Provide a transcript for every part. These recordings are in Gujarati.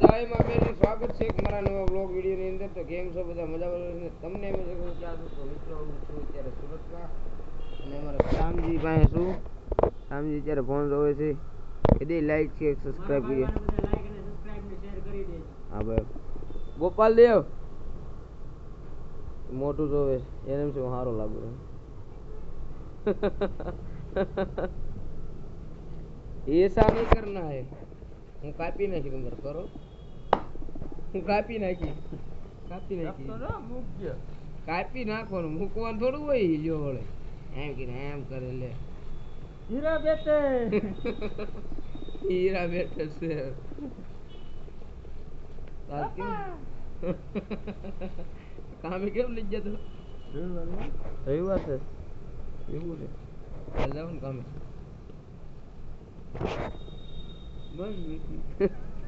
બધામાં બેન સ્વાગત છે એક મારા નવા બ્લોગ વિડીયોની અંદર તો કેમ છો બધા મજામાં છો? તમને એમ હશે કે હું ક્યાં છું તો મિત્રો હું છું અત્યારે સુરતમાં અને અમારા શ્યામજી પાસે છું શ્યામજી અત્યારે ફોન જોવે છે એ દે લાઈક છે સબસ્ક્રાઈબ કરીએ હા ભાઈ ગોપાલ દેવ મોટું જોવે એને એમ છે હું સારો લાગુ છું ऐसा नहीं करना है હું કાપી નાખી તમારે કરો હું કાપી નાખી. કાપી નાખી. કાપી નાખવાનું મૂકવાનું થોડું હોય જો વળે. એમ કે એમ કરે લે. હીરા બેટે હીરા બેઠે છે. કામે? કેમ લઈ જતો રવિવાર છે. એવું છે. કાલે જાવ ને કામે.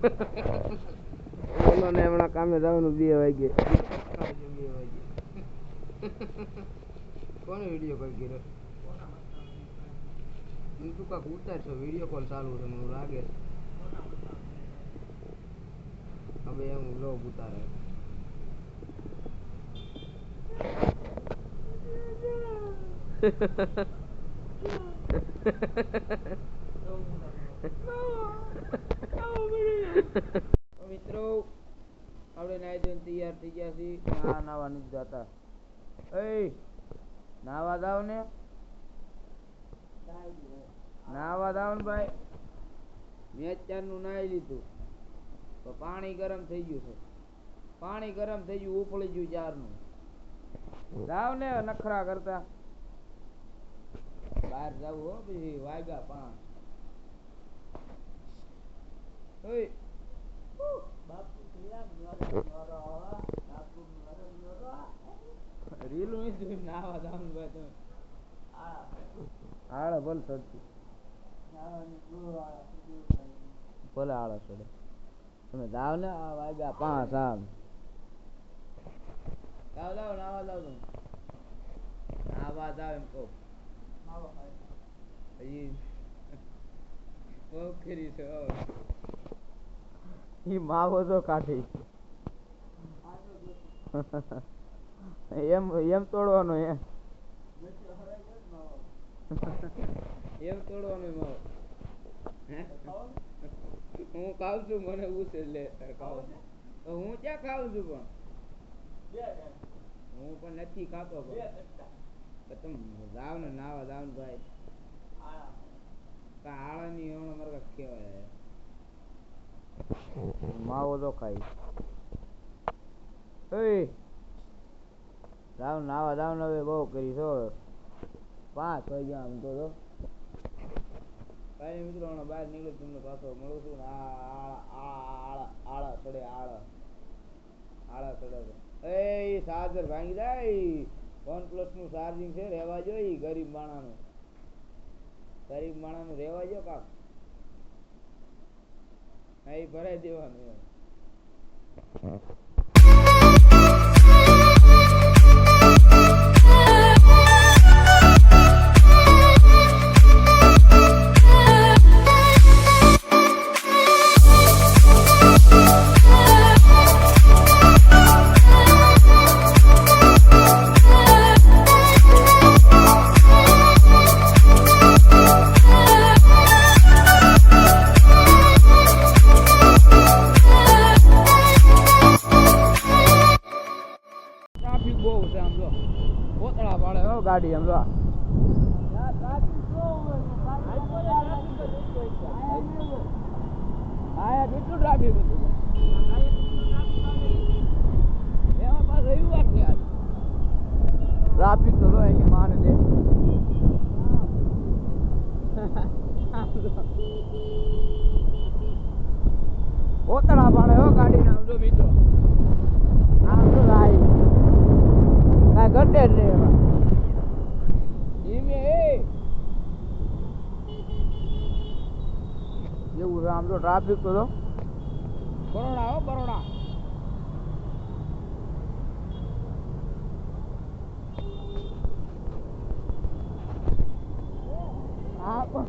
બોલો ને હમણાં કામે જવાનું બે વાગે. બે વાગે કોને વીડિયો કોલ કર્યો? હું તું કાંક ઉતારશો વીડિયો કોલ ચાલુ છે મને લાગે છે. હવે એમ લોગ ઉતારે. તો મિત્રો. આપણે નાઈ ધોઈને તૈયાર થઈ ગયા છીએ. ના નાવા નથી જતા. એ નાવા જાવ ને. નાવા જાવ ને ભાઈ. મેં અત્યારનું નાઈ લીધું. તો પાણી ગરમ થઈ ગયું છે. પાણી ગરમ થઈ ગયું ઉપળી ગયું ચારનું. જાવ ને નખરા કરતા. બહાર જવું હો પછી વાગ્યા પાંચ ઓય રીલું નાવા જાવ ને ભલે તમે જાવ આ વાગ્યા પાંચ આમ જાવ જાવ નાવા જાવ તમે. નાવા જાવ એમ કહું. હજી પોખરી છે હો. ઈ માવો તો કાઢી. એમ એમ તોડવાનો એમ એમ તોડવાનો માવો. હું? ખાઉં છું મને ઉછે લે ખાઉં તો હું ક્યાં ખાઉં છું પણ? હું પણ નથી ખાતો પણ. તમે જાવ ને નાવા જાવ ને ભાઈ. આળાની હમણાં મારે કહેવાય. એ જાવ ને નાવા જાવ ને હવે બહુ કરી છો. પાંચ વાગ્યા આમ તો કાંઈ મિત્રો બહાર નીકળું તમને પાછો મળું છું ને આ આળા આળા ચડે, આળા. આળા ચડે એ ચાર્જર ભાંગી જાય. વન પ્લસનું ચાર્જિંગ છે, રહેવા જોઈએ ગરીબ ગરીબ માણાનું ગરીબ માણાનું રહેવા જો કાક હા એ ભરાઈ દેવાનું એમ. કોતળા પાડે હો ગાડી આમ જો. આયા કેટલું ટ્રાફિક હતું. એમાં પાછો રવિવાર છે આજ ટ્રાફિક તો લો એની માને દે કોતળા પાડે હો ગાડી આમ જો મિત્રો. આમ તો રાઈ કાંઈ ઘટે જ નહીં. ನಮ್ಮದು ಟ್ರಾಫಿಕ್ ಅದು ಬರೋಣ ಬರೋಣ. ಹಾಂ